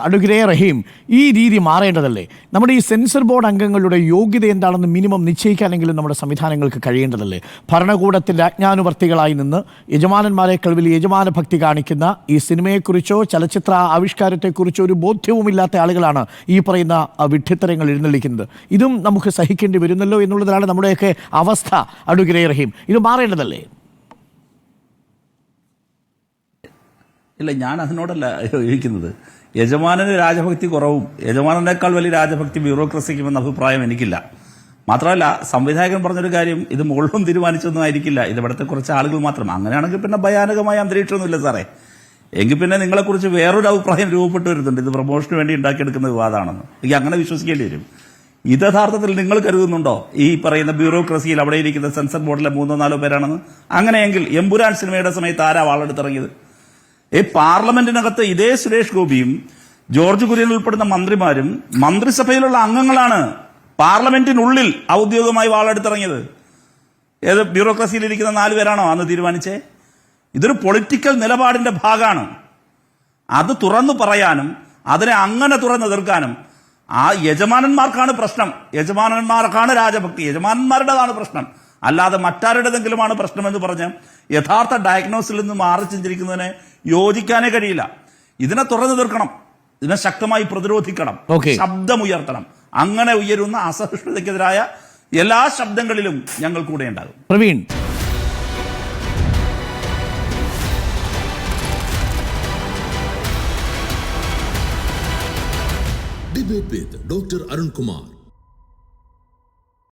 അടുഗ്രേ റഹീം. ഈ രീതി മാറേണ്ടതല്ലേ? നമ്മുടെ ഈ സെൻസർ ബോർഡ് അംഗങ്ങളുടെ യോഗ്യത എന്താണെന്ന് മിനിമം നിശ്ചയിക്കാനെങ്കിലും നമ്മുടെ സംവിധാനങ്ങൾക്ക് കഴിയേണ്ടതല്ലേ? ഭരണകൂടത്തിന്റെ അജ്ഞാനുവർത്തികളായി നിന്ന് യജമാനന്മാരെ കഴിവിൽ യജമാന ഭക്തി കാണിക്കുന്ന ഈ സിനിമയെക്കുറിച്ചോ ചലച്ചിത്ര ആവിഷ്കാരത്തെക്കുറിച്ചോ ഒരു ബോധ്യവുമില്ലാത്ത ആളുകളാണ് ഈ പറയുന്ന വിഡ്ഢിത്തരങ്ങൾ എഴുന്നള്ളിക്കുന്നത്. ഇതും നമുക്ക് സഹിക്കേണ്ടി വരുന്നല്ലോ എന്നുള്ളതാണ് നമ്മുടെയൊക്കെ അവസ്ഥ. അടുഗ്രേ റഹീം. ഇത് മാറേണ്ടതല്ലേ? ഇല്ല ഞാൻ അതിനോടല്ല യോജിക്കുന്നത്. യജമാനന് രാജഭക്തി കുറവും യജമാനനേക്കാൾ വലിയ രാജഭക്തി ബ്യൂറോക്രസിക്കുമെന്ന അഭിപ്രായം എനിക്കില്ല. മാത്രമല്ല സംവിധായകൻ പറഞ്ഞൊരു കാര്യം ഇത് മുകളിലും തീരുമാനിച്ചൊന്നും ആയിരിക്കില്ല. ഇത് ഇവിടുത്തെ കുറച്ച് ആളുകൾ മാത്രം. അങ്ങനെയാണെങ്കിൽ പിന്നെ ഭയാനകമായ അന്തരീക്ഷമൊന്നുമില്ല സാറേ. എങ്കിൽ പിന്നെ നിങ്ങളെക്കുറിച്ച് വേറൊരു അഭിപ്രായം രൂപപ്പെട്ടു വരുന്നുണ്ട്. ഇത് പ്രൊമോഷന് വേണ്ടി ഉണ്ടാക്കിയെടുക്കുന്ന വിവാദമാണെന്ന്. എനിക്ക് അങ്ങനെ വിശ്വസിക്കേണ്ടി വരും. ഇത് യഥാർത്ഥത്തിൽ നിങ്ങൾ കരുതുന്നുണ്ടോ? ഈ പറയുന്ന ബ്യൂറോക്രസിയിൽ അവിടെ ഇരിക്കുന്ന സെൻസർ ബോർഡിലെ മൂന്നോ നാലോ പേരാണെന്ന്? അങ്ങനെയെങ്കിൽ എംപുരാൻ സിനിമയുടെ സമയത്ത് ആരാ വാളെടുത്തിറങ്ങിയത്? ഈ പാർലമെന്റിനകത്ത് ഇതേ സുരേഷ് ഗോപിയും ജോർജ് കുര്യൻ ഉൾപ്പെടുന്ന മന്ത്രിമാരും മന്ത്രിസഭയിലുള്ള അംഗങ്ങളാണ് പാർലമെന്റിനുള്ളിൽ ഔദ്യോഗികമായി വാളെടുത്തിറങ്ങിയത്. ഏത് ബ്യൂറോക്രസിയിൽ ഇരിക്കുന്ന നാല് പേരാണോ അന്ന് തീരുമാനിച്ചേ? ഇതൊരു പൊളിറ്റിക്കൽ നിലപാടിന്റെ ഭാഗമാണ്. അത് തുറന്നു പറയാനും അതിനെ അങ്ങനെ തുറന്നു എതിർക്കാനും ആ യജമാനന്മാർക്കാണ് പ്രശ്നം. യജമാനന്മാർക്കാണ് രാജഭക്തി. യജമാനന്മാരുടേതാണ് പ്രശ്നം. അല്ലാതെ മറ്റാരുടേതെങ്കിലുമാണ് പ്രശ്നമെന്ന് പറഞ്ഞ് യഥാർത്ഥ ഡയഗ്നോസിൽ നിന്ന് മാറി ചിന്തിരിക്കുന്നതിനെ യോജിക്കാനേ കഴിയില്ല. ഇതിനെ തുറന്നു തീർക്കണം. ഇതിനെ ശക്തമായി പ്രതിരോധിക്കണം. ശബ്ദം ഉയർത്തണം അങ്ങനെ ഉയരുന്ന അസഹിഷ്ണുതയ്ക്കെതിരായ എല്ലാ ശബ്ദങ്ങളിലും ഞങ്ങൾ കൂടെ ഉണ്ടാകും. Praveen. Doctor Arunkumar Dr. Arun Kumar.